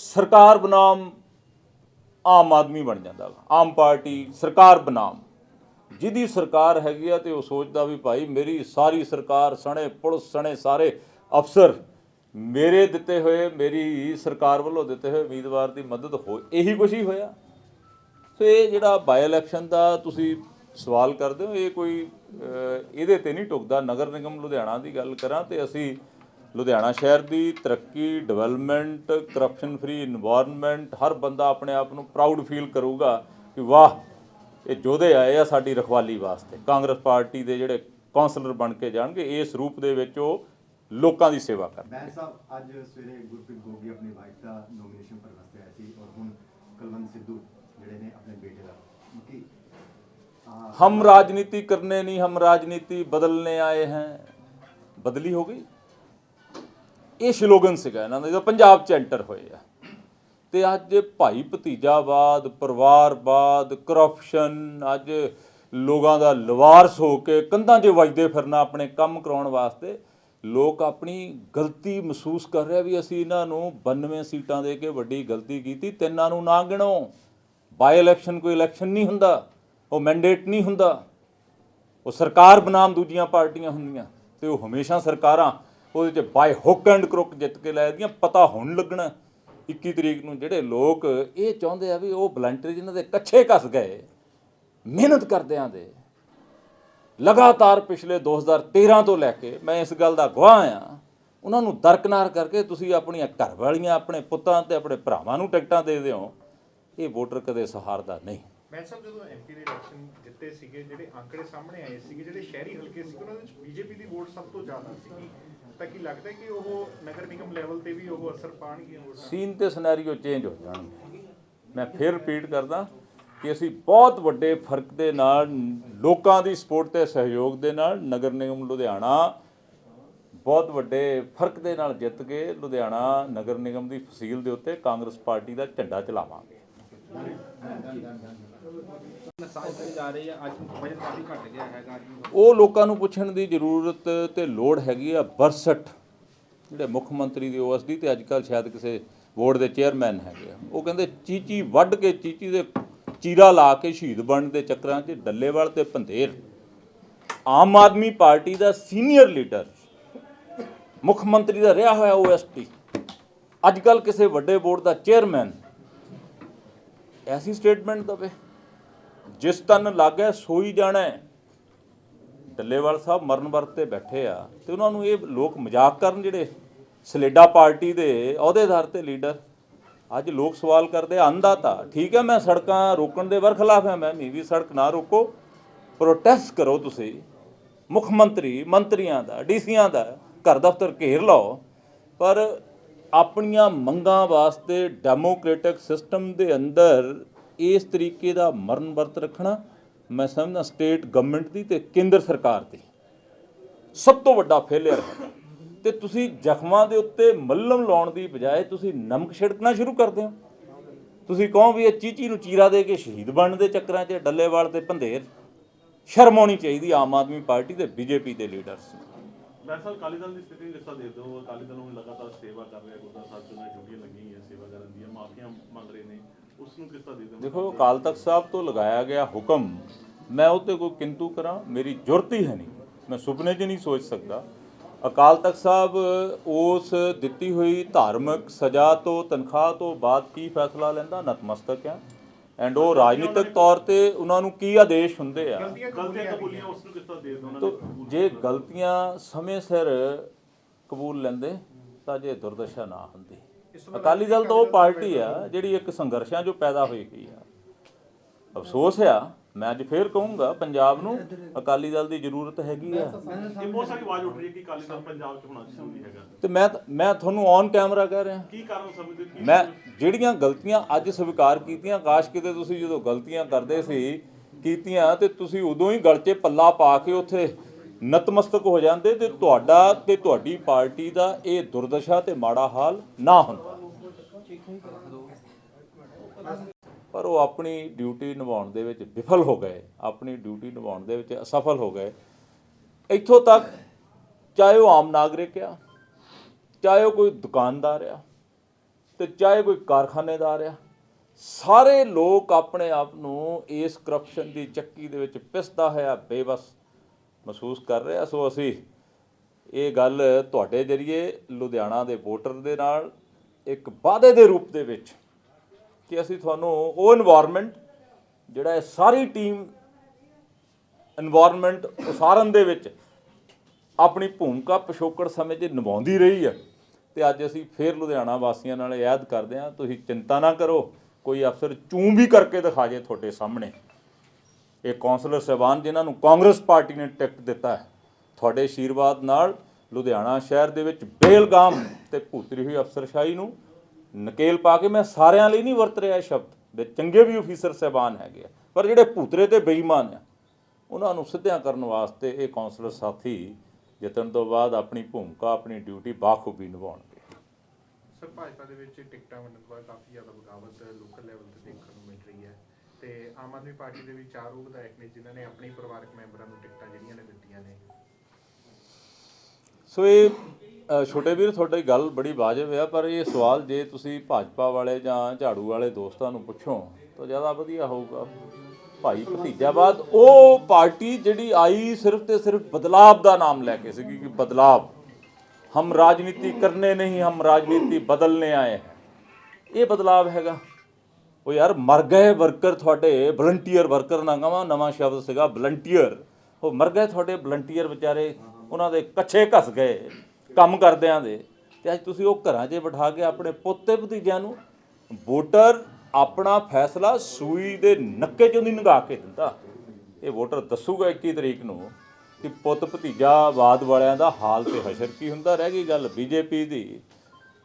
ਸਰਕਾਰ ਬਨਾਮ ਆਮ ਆਦਮੀ ਬਣ ਜਾਂਦਾ ਵਾ। ਆਮ ਪਾਰਟੀ, ਸਰਕਾਰ ਬਨਾਮ ਜਿਹਦੀ ਸਰਕਾਰ ਹੈਗੀ ਆ ਤੇ ਉਹ ਸੋਚਦਾ ਵੀ ਭਾਈ ਮੇਰੀ ਸਾਰੀ ਸਰਕਾਰ, ਸਣੇ ਪੁਲਿਸ, ਸਣੇ ਸਾਰੇ ਅਫਸਰ ਮੇਰੇ ਦਿੱਤੇ ਹੋਏ, ਮੇਰੀ ਸਰਕਾਰ ਵੱਲੋਂ ਦਿੱਤੇ ਹੋਏ ਉਮੀਦਵਾਰ ਦੀ ਮਦਦ ਹੋ, ਇਹੀ ਕੁਛ ਹੀ ਹੋਇਆ ਸੋ ਇਹ ਜਿਹੜਾ ਬਾਈ ਇਲੈਕਸ਼ਨ ਦਾ ਤੁਸੀਂ ਸਵਾਲ ਕਰਦੇ ਹੋ, ਇਹ ਕੋਈ ਇਹਦੇ ਤੇ ਨਹੀਂ ਟੁਕਦਾ ਨਗਰ ਨਿਗਮ ਲੁਧਿਆਣਾ ਦੀ ਗੱਲ ਕਰਾਂ ਤੇ ਅਸੀਂ ਲੁਧਿਆਣਾ ਸ਼ਹਿਰ ਦੀ ਤਰੱਕੀ ਡਿਵੈਲਪਮੈਂਟ ਕਰਪਸ਼ਨ ਫਰੀ এনवायरमेंट ਹਰ ਬੰਦਾ ਆਪਣੇ ਆਪ ਨੂੰ ਪ੍ਰਾਊਡ ਫੀਲ ਕਰੂਗਾ ਕਿ ਵਾਹ ਇਹ ਜੋਧੇ ਆਏ ਆ ਸਾਡੀ ਰਖਵਾਲੀ ਵਾਸਤੇ। ਕਾਂਗਰਸ ਪਾਰਟੀ ਦੇ ਜਿਹੜੇ ਕਾਉਂਸਲਰ ਬਣ ਕੇ ਜਾਣਗੇ ਇਸ ਰੂਪ ਦੇ ਵਿੱਚ ਉਹ ਲੋਕਾਂ ਦੀ ਸੇਵਾ ਕਰਨ ਮੈਂ ਸਾਹਿਬ ਅੱਜ ਸਵੇਰੇ ਗੁਰਪ੍ਰੀਤ ਗੋਗੀ ਆਪਣੀ ਵਾਈਫ ਦਾ ਨੋਮੀਨੇਸ਼ਨ ਭਰਨ ਵਾਸਤੇ ਆਏ ਸੀ ਔਰ ਹੁਣ ਕਲਵੰਤ ਸਿੱਧੂ ਜਿਹੜੇ ਨੇ ਆਪਣੇ ਬੇਟੇ ਦਾ। ਕਿ ਹਮ ਰਾਜਨੀਤੀ ਕਰਨੇ ਨਹੀਂ ਹਮ ਰਾਜਨੀਤੀ ਬਦਲਨੇ ਆਏ ਹਨ ਬਦਲੀ ਹੋ ਗਈ? ਇਹ ਸ਼ਲੋਗਨ ਸੀਗਾ ਇਹਨਾਂ ਦਾ ਜਦੋਂ ਪੰਜਾਬ ਚ ਐਂਟਰ ਹੋਏ ਆ। ਤੇ ਅੱਜ ਭਾਈ ਭਤੀਜਾਵਾਦ, ਪਰਿਵਾਰਵਾਦ ਕਰਪਸ਼ਨ ਅੱਜ ਲੋਕਾਂ ਦਾ ਲਵਾਰਸ ਹੋ ਕੇ ਕੰਧਾਂ 'ਚ ਵੱਜਦੇ ਫਿਰਨਾ ਆਪਣੇ ਕੰਮ ਕਰਾਉਣ ਵਾਸਤੇ, ਲੋਕ ਆਪਣੀ ਗਲਤੀ ਮਹਿਸੂਸ ਕਰ ਰਿਹਾ ਵੀ ਅਸੀਂ ਇਹਨਾਂ ਨੂੰ 92 ਸੀਟਾਂ ਦੇ ਕੇ ਵੱਡੀ ਗਲਤੀ ਕੀਤੀ, ਤਿੰਨਾਂ ਨੂੰ ਨਾ ਗਿਣੋ। ਬਾਈ ਇਲੈਕਸ਼ਨ ਕੋਈ ਇਲੈਕਸ਼ਨ ਨਹੀਂ ਹੁੰਦਾ, ਉਹ ਮੈਂਡੇਟ ਨਹੀਂ ਹੁੰਦਾ। ਉਹ ਸਰਕਾਰ ਬਨਾਮ ਦੂਜੀਆਂ ਪਾਰਟੀਆਂ ਹੁੰਦੀਆਂ, ਤੇ ਉਹ ਹਮੇਸ਼ਾ ਸਰਕਾਰਾਂ ਉਹਦੇ ਚ ਬਾਈ ਹੁੱਕ ਐਂਡ ਕਰੁੱਕ ਜਿੱਤ ਕੇ ਲੈ ਦੀਆਂ ਪਤਾ ਹੁਣ ਲੱਗਣਾ। 21 ਤਰੀਕ ਨੂੰ ਜਿਹੜੇ ਲੋਕ ਇਹ ਚਾਹੁੰਦੇ ਆ ਵੀ ਉਹ ਵਲੰਟਰੀ ਜਿਨ੍ਹਾਂ ਦੇ ਕੱਛੇ ਕੱਸ ਗਏ, ਮਿਹਨਤ ਕਰਦਿਆਂ ਦੇ, ਲਗਾਤਾਰ ਪਿਛਲੇ 2013 ਤੋਂ ਲੈ ਕੇ ਮੈਂ ਇਸ ਗੱਲ ਦਾ ਗਵਾਹ ਆ, ਉਹਨਾਂ ਨੂੰ ਦਰਕਨਾਰ ਕਰਕੇ ਤੁਸੀਂ ਆਪਣੀਆਂ ਘਰ ਵਾਲੀਆਂ, ਆਪਣੇ ਪੁੱਤਾਂ ਤੇ ਆਪਣੇ ਭਰਾਵਾਂ ਨੂੰ ਟਿਕਟਾਂ ਦੇ ਦਿਓ। ਇਹ ਵੋਟਰ ਕਦੇ ਸਹਾਰਦਾ ਨਹੀਂ। ਮੈਂ ਸਭ ਜਦੋਂ ਐਮਪੀ ਦੇ ਇਲੈਕਸ਼ਨ ਜਿੱਤੇ ਸੀਗੇ, ਜਿਹੜੇ ਅੰਕੜੇ ਸਾਹਮਣੇ ਆਏ ਸੀਗੇ, ਜਿਹੜੇ ਸ਼ਹਿਰੀ ਹਲਕੇ ਸੀ ਉਹਨਾਂ ਵਿੱਚ ਬੀਜੇਪੀ ਦੀ ਵੋਟ ਸਭ ਤੋਂ ਜ਼ਿਆਦਾ ਸੀਗੀ। ਤਾਂ ਕੀ ਲੱਗਦਾ ਕਿ ਉਹ ਨਗਰ ਨਿਗਮ ਲੈਵਲ ਤੇ ਵੀ ਉਹ ਅਸਰ ਪਾਣਗੀਆਂ ਵੋਟਾਂ ਸੀਨ ਤੇ ਸਿਨੈਰੀਓ ਚੇਂਜ ਹੋ ਜਾਣਗੇ। ਮੈਂ ਫਿਰ ਰਿਪੀਟ ਕਰਦਾ ਕਿ ਅਸੀਂ ਬਹੁਤ ਵੱਡੇ ਫ਼ਰਕ ਦੇ ਨਾਲ, ਲੋਕਾਂ ਦੀ ਸਪੋਰਟ ਤੇ ਸਹਿਯੋਗ ਦੇ ਨਾਲ ਨਗਰ ਨਿਗਮ ਲੁਧਿਆਣਾ ਬਹੁਤ ਵੱਡੇ ਫ਼ਰਕ ਦੇ ਨਾਲ ਜਿੱਤ ਕੇ ਲੁਧਿਆਣਾ ਨਗਰ ਨਿਗਮ ਦੀ ਫਸੀਲ ਦੇ ਉੱਤੇ ਕਾਂਗਰਸ ਪਾਰਟੀ ਦਾ ਝੰਡਾ ਚਲਾਵਾਂਗੇ। ਉਹ ਲੋਕਾਂ ਨੂੰ ਪੁੱਛਣ ਦੀ ਜ਼ਰੂਰਤ ਤੇ ਲੋੜ ਹੈਗੀ ਆ 62 ਜਿਹੜੇ ਮੁੱਖ ਮੰਤਰੀ ਦੀ ਓਐਸਡੀ ਤੇ ਅੱਜ ਕੱਲ੍ਹ ਸ਼ਾਇਦ ਕਿਸੇ ਬੋਰਡ ਦੇ ਚੇਅਰਮੈਨ ਹੈਗੇ ਆ। ਉਹ ਕਹਿੰਦੇ ਚੀਚੀ ਵੱਢ ਕੇ ਚੀਚੀ ਦੇ ਚੀਰਾ ਲਾ ਕੇ ਸ਼ਹੀਦ ਬਣਨ ਦੇ ਚੱਕਰਾਂ 'ਚ ਡੱਲੇਵਾਲ ਤੇ ਪੰਧੇਰ। ਆਮ ਆਦਮੀ ਪਾਰਟੀ ਦਾ ਸੀਨੀਅਰ ਲੀਡਰ, ਮੁੱਖ ਮੰਤਰੀ ਦਾ ਰਿਹਾ ਹੋਇਆ ਓਐਸਟੀ ਅੱਜ ਕੱਲ੍ਹ ਕਿਸੇ ਵੱਡੇ ਬੋਰਡ ਦਾ ਚੇਅਰਮੈਨ, ਐਸੀ ਸਟੇਟਮੈਂਟ ਦਵੇ। ਜਿਸ ਤਨ ਲੱਗੈ ਸੋਈ ਜਾਣਾ। ਡੱਲੇਵਾਲ ਸਾਹਿਬ ਮਰਨ ਵਰਤ ਤੇ ਬੈਠੇ ਆ ਤੇ ਉਹਨਾਂ ਨੂੰ ਇਹ ਲੋਕ ਮਜ਼ਾਕ ਕਰਨ ਜਿਹੜੇ ਸਲੇਡਾ ਪਾਰਟੀ ਦੇ ਅਹੁਦੇਦਾਰ ਤੇ ਲੀਡਰ। ਅੱਜ ਲੋਕ ਸਵਾਲ ਕਰਦੇ ਆ ਤਾਂ ਠੀਕ ਹੈ ਮੈਂ ਸੜਕਾਂ ਰੋਕਣ ਦੇ ਵਰਖਲਾਫ ਹੈ, ਮੈਂ ਵੀ ਸੜਕ ਨਾ ਰੋਕੋ। ਪ੍ਰੋਟੈਸਟ ਕਰੋ ਤੁਸੀਂ, ਮੁੱਖ ਮੰਤਰੀ, ਮੰਤਰੀਆਂ ਦਾ, ਡੀਸੀਆਂ ਦਾ, ਘਰ ਦਫ਼ਤਰ ਘੇਰ ਲਓ। ਪਰ ਆਪਣੀਆਂ ਮੰਗਾਂ ਵਾਸਤੇ ਡੈਮੋਕ੍ਰੈਟਿਕ ਸਿਸਟਮ ਦੇ ਅੰਦਰ ਇਸ ਤਰੀਕੇ ਦਾ ਮਰਨ ਵਰਤ ਰੱਖਣਾ ਮੈਂ ਸਮਝਦਾ ਸਟੇਟ ਗਵਰਨਮੈਂਟ ਦੀ ਤੇ ਕੇਂਦਰ ਸਰਕਾਰ ਦੀ ਸਭ ਤੋਂ ਵੱਡਾ ਫੇਲਿਅਰ ਹੈ। ਤੇ ਤੁਸੀਂ ਜ਼ਖਮਾਂ ਦੇ ਉੱਤੇ ਮੱਲਮ ਲਾਉਣ ਦੀ ਬਜਾਏ ਤੁਸੀਂ ਨਮਕ ਛਿੜਕਣਾ ਸ਼ੁਰੂ ਕਰਦੇ ਹੋ ਤੁਸੀਂ ਕਹੋ ਵੀ ਇਹ ਚੀਚੀ ਨੂੰ ਚੀਰਾ ਦੇ ਕੇ ਸ਼ਹੀਦ ਬਣਨ ਦੇ ਚੱਕਰਾਂ 'ਚ, ਡੱਲੇਵਾਲ ਤੇ ਭੰਦੇਰ। ਸ਼ਰਮ ਆਉਣੀ ਚਾਹੀਦੀ ਆਮ ਆਦਮੀ ਪਾਰਟੀ ਤੇ ਬੀਜੇਪੀ ਦੇ ਲੀਡਰਸ ਨੂੰ। ਮੈਂ ਅਕਾਲੀ ਦਲ ਦੀ ਸਥਿਤੀ ਨੂੰ ਕਿਸ ਤਰ੍ਹਾਂ ਦੇਖਦੇ ਅਕਾਲੀ ਦਲ ਨੂੰ ਲਗਾਤਾਰ ਸੇਵਾ ਕਰ ਰਿਹਾ, ਗੁਰਦੁਆਰਾ ਸਾਹਿਬ ਚ ਉਹਨਾਂ ਦੀ ਡਿਊਟੀਆਂ ਲੱਗੀਆਂ ਸੇਵਾ ਕਰਨ ਦੀਆਂ, ਮਾਫੀਆਂ ਮੰਗ ਰਹੇ ਨੇ। ਉਸ ਨੂੰ ਕਿਸ ਦੇਖੋ ਅਕਾਲ ਤਖਤ ਸਾਹਿਬ ਤੋਂ ਲਗਾਇਆ ਗਿਆ ਹੁਕਮ ਮੈਂ ਉਹ 'ਤੇ ਕੋਈ ਕਿੰਤੂ ਕਰਾਂ ਮੇਰੀ ਜ਼ਰੂਰਤ ਹੀ ਹੈ ਨਹੀਂ। ਮੈਂ ਸੁਪਨੇ 'ਚ ਨਹੀਂ ਸੋਚ ਸਕਦਾ। ਅਕਾਲ ਤਖਤ ਸਾਹਿਬ ਉਸ ਦਿੱਤੀ ਹੋਈ ਧਾਰਮਿਕ ਸਜ਼ਾ ਤੋਂ ਤਨਖਾਹ ਤੋਂ ਬਾਅਦ ਕੀ ਫੈਸਲਾ ਲੈਂਦਾ? ਨਤਮਸਤਕ ਹੈ। ਐਂਡ ਉਹ ਰਾਜਨੀਤਿਕ ਤੌਰ ਤੇ ਉਹਨਾਂ ਨੂੰ ਕੀ ਆਦੇਸ਼ ਹੁੰਦੇ ਆ? ਗਲਤੀਆਂ ਗਲਤੀਆਂ ਕਬੂਲੀਆਂ ਉਸ ਨੂੰ ਕਿਸ ਤਰ੍ਹਾਂ ਦੇਖਦੇ ਹੋ ਉਹਨਾਂ ਤੋ ਨੇ ਜੇ ਗਲਤੀਆਂ ਸਮੇਂ ਸਿਰ ਕਬੂਲ ਲੈਂਦੇ ਤਾਂ ਜੇ ਦੁਰਦਸ਼ਾ ਨਾ ਹੁੰਦੀ। ਅਕਾਲੀ ਦਲ ਤਾਂ ਉਹ ਪਾਰਟੀ ਆ ਜਿਹੜੀ ਇੱਕ ਸੰਘਰਸ਼ਾਂ ਜੋ ਪੈਦਾ ਹੋਈ ਗਈ ਆ। ਅਫਸੋਸ ਆ ਮੈਂ ਅੱਜ ਫੇਰ ਕਹੂੰਗਾ ਪੰਜਾਬ ਨੂੰ ਅਕਾਲੀ ਦਲ ਦੀ ਜ਼ਰੂਰਤ ਹੈਗੀ ਆ। ਇਹ ਬਹੁਤ ਸਾਰੀ ਆਵਾਜ਼ ਉੱਠ ਰਹੀ ਹੈ ਕਿ ਅਕਾਲੀ ਦਲ ਪੰਜਾਬ ਚ ਹੋਣਾ ਜ਼ਰੂਰੀ ਹੈਗਾ। ਤੇ ਮੈਂ ਮੈਂ ਤੁਹਾਨੂੰ ਔਨ ਕੈਮਰਾ ਕਹਿ ਰਿਹਾ। ਕੀ ਕਾਰਨ ਸਮਝਦੇ ਕੀ ਮੈਂ ਜਿਹੜੀਆਂ ਗਲਤੀਆਂ ਅੱਜ ਸਵੀਕਾਰ ਕੀਤੀਆਂ ਕਾਸ਼ ਕਿਤੇ ਤੁਸੀਂ ਜਦੋਂ ਗਲਤੀਆਂ ਕਰਦੇ ਸੀ ਕੀਤੀਆਂ ਤੇ ਤੁਸੀਂ ਉਦੋਂ ਹੀ ਗਲ 'ਚ ਪੱਲਾ ਪਾ ਕੇ ਉੱਥੇ ਨਤਮਸਤਕ ਹੋ ਜਾਂਦੇ ਤੇ ਤੁਹਾਡਾ ਤੇ ਤੁਹਾਡੀ ਪਾਰਟੀ ਦਾ ਇਹ ਦੁਰਦਸ਼ਾ ਤੇ ਮਾੜਾ ਹਾਲ ਨਾ ਹੁੰਦਾ। ਪਰ ਉਹ ਆਪਣੀ ਡਿਊਟੀ ਨਿਭਾਉਣ ਦੇ ਵਿੱਚ ਵਿਫਲ ਹੋ ਗਏ। ਆਪਣੀ ਡਿਊਟੀ ਨਿਭਾਉਣ ਦੇ ਵਿੱਚ ਅਸਫਲ ਹੋ ਗਏ। ਇੱਥੋਂ ਤੱਕ, ਚਾਹੇ ਉਹ ਆਮ ਨਾਗਰਿਕ ਆ, ਚਾਹੇ ਉਹ ਕੋਈ ਦੁਕਾਨਦਾਰ ਆ, ਤੇ ਚਾਹੇ ਕੋਈ ਕਾਰਖਾਨੇਦਾਰ ਆ, ਸਾਰੇ ਲੋਕ ਆਪਣੇ ਆਪ ਨੂੰ ਇਸ ਕਰਪਸ਼ਨ ਦੀ ਚੱਕੀ ਦੇ ਵਿੱਚ ਪਿਸਦਾ ਹੋਇਆ ਬੇਬਸ ਮਹਿਸੂਸ ਕਰ ਰਿਹਾ ਸੋ ਅਸੀਂ ਇਹ ਗੱਲ ਤੁਹਾਡੇ ਜਰੀਏ ਲੁਧਿਆਣਾ ਦੇ ਵੋਟਰ ਦੇ ਨਾਲ ਇੱਕ ਵਾਅਦੇ ਦੇ ਰੂਪ ਦੇ ਵਿੱਚ ਕਿ ਅਸੀਂ ਤੁਹਾਨੂੰ ਉਹ এনवायरमेंट ਜਿਹੜਾ ਇਹ ਸਾਰੀ ਟੀਮ এনवायरमेंट ਉਸਾਰਨ ਦੇ ਵਿੱਚ ਆਪਣੀ ਭੂਮਿਕਾ ਪਿਛੋਕੜ ਸਮੇਂ 'ਚ ਨਿਭਾਉਂਦੀ ਰਹੀ ਹੈ। ਤੇ ਅੱਜ ਅਸੀਂ ਫੇਰ ਲੁਧਿਆਣਾ ਵਾਸੀਆਂ ਨਾਲ ਯਾਦ ਕਰਦੇ ਹਾਂ। ਤੁਸੀਂ ਚਿੰਤਾ ਨਾ ਕਰੋ, ਕੋਈ ਅਫਸਰ ਚੂੰ ਵੀ ਕਰਕੇ ਦਿਖਾ ਜੇ ਤੁਹਾਡੇ ਸਾਹਮਣੇ। ਇਹ ਕੌਂਸਲਰ ਸਾਹਿਬਾਨ ਜਿਨ੍ਹਾਂ ਨੂੰ ਕਾਂਗਰਸ ਪਾਰਟੀ ਨੇ ਟਿਕਟ ਦਿੱਤਾ ਹੈ। ਤੁਹਾਡੇ ਆਸ਼ੀਰਵਾਦ ਨਾਲ ਲੁਧਿਆਣਾ ਸ਼ਹਿਰ ਦੇ ਵਿੱਚ ਬੇਲਗਾਮ ਤੇ ਭੂਤਰੀ ਹੋਈ ਅਫਸਰਸ਼ਾਹੀ ਨੂੰ ਨਕੇਲ ਪਾ ਕੇ ਮੈਂ ਸਾਰਿਆਂ ਲਈ ਨਹੀਂ ਵਰਤ ਰਿਹਾ ਇਹ ਸ਼ਬਦ। ਦੇ ਚੰਗੇ ਵੀ ਅਫੀਸਰ ਸਾਹਿਬਾਨ ਹੈਗੇ ਆ। ਪਰ ਜਿਹੜੇ ਭੂਤਰੇ ਤੇ ਬੇਈਮਾਨ ਆ, ਉਹਨਾਂ ਨੂੰ ਸਿੱਧਿਆਂ ਕਰਨ ਵਾਸਤੇ ਇਹ ਕੌਂਸਲਰ ਸਾਥੀ ਜਿੱਤਣ ਤੋਂ ਬਾਅਦ ਆਪਣੀ ਭੂਮਿਕਾ, ਆਪਣੀ ਡਿਊਟੀ ਬਾਖੂਬੀ ਨਿਭਾਉਣਗੇ। ਸਰ, ਭਾਜਪਾ ਦੇ ਵਿੱਚ ਟਿਕਟਾਂ ਵੰਡਣ ਤੋਂ ਕਾਫੀ ਜ਼ਿਆਦਾ ਬਗਾਵਤ ਲੋਕਲ ਲੈਵਲ ਤੇ ਦੇਖਣ ਹੈ ਤੇ ਆਮ ਆਦਮੀ ਪਾਰਟੀ ਦੇ ਵਿੱਚ ਚਾਰ ਉਹ ਵਿਧਾਇਕ ਨੇ ਜਿਨ੍ਹਾਂ ਨੇ ਆਪਣੇ ਪਰਿਵਾਰਕ ਮੈਂਬਰਾਂ ਨੂੰ ਟਿਕਟਾਂ ਜਿਹੜੀਆਂ ਨੇ ਦਿੱਤੀਆਂ ਨੇ। ਸੋ ਇਹ ਅ, ਛੋਟੇ ਵੀਰ ਤੁਹਾਡੀ ਗੱਲ ਬੜੀ ਵਾਜਬ ਆ ਪਰ ਇਹ ਸਵਾਲ ਜੇ ਤੁਸੀਂ ਭਾਜਪਾ ਵਾਲੇ ਜਾਂ ਝਾੜੂ ਵਾਲੇ ਦੋਸਤਾਂ ਨੂੰ ਪੁੱਛੋ ਤਾਂ ਜ਼ਿਆਦਾ ਵਧੀਆ ਹੋਊਗਾ। ਭਾਈ ਭਤੀਜਾਬਾਦ ਉਹ ਪਾਰਟੀ ਜਿਹੜੀ ਆਈ ਸਿਰਫ ਤੇ ਸਿਰਫ ਬਦਲਾਵ ਦਾ ਨਾਮ ਲੈ ਕੇ ਸੀਗੀ ਕਿ ਬਦਲਾਵ। ਹਮ ਰਾਜਨੀਤੀ ਕਰਨੇ ਨਹੀਂ ਹਮ ਰਾਜਨੀਤੀ ਬਦਲਨੇ ਆਏ ਹੈ। ਇਹ ਬਦਲਾਵ ਹੈਗਾ। ਉਹ ਯਾਰ ਮਰ ਗਏ ਵਰਕਰ ਤੁਹਾਡੇ ਵਲੰਟੀਅਰ ਵਰਕਰ ਨਾ ਕਹਾਂ ਨਵਾਂ ਸ਼ਬਦ ਸੀਗਾ ਵਲੰਟੀਅਰ ਉਹ ਮਰ ਗਏ ਤੁਹਾਡੇ ਵਲੰਟੀਅਰ ਵਿਚਾਰੇ, ਉਹਨਾਂ ਦੇ ਕੱਛੇ ਘਸ ਗਏ ਕੰਮ ਕਰਦਿਆਂ ਦੇ। ਤੇ ਅੱਜ ਤੁਸੀਂ ਉਹ ਘਰਾਂ 'ਚ ਬਿਠਾ ਕੇ ਆਪਣੇ ਪੋਤੇ ਭਤੀਜਿਆਂ ਨੂੰ ਵੋਟਰ ਆਪਣਾ ਫੈਸਲਾ ਸੂਈ ਦੇ ਨੱਕੇ 'ਚੋਂ ਦੀ ਨਗਾ ਕੇ ਦਿੰਦਾ। ਇਹ ਵੋਟਰ ਦੱਸੂਗਾ 21 ਤਰੀਕ ਨੂੰ ਕਿ ਪੁੱਤ ਭਤੀਜਾਵਾਦ ਵਾਲਿਆਂ ਦਾ ਹਾਲ ਤੇ ਹਸ਼ਰ ਕੀ ਹੁੰਦਾ, ਰਹਿ ਗਈ ਗੱਲ ਬੀਜੇਪੀ ਦੀ।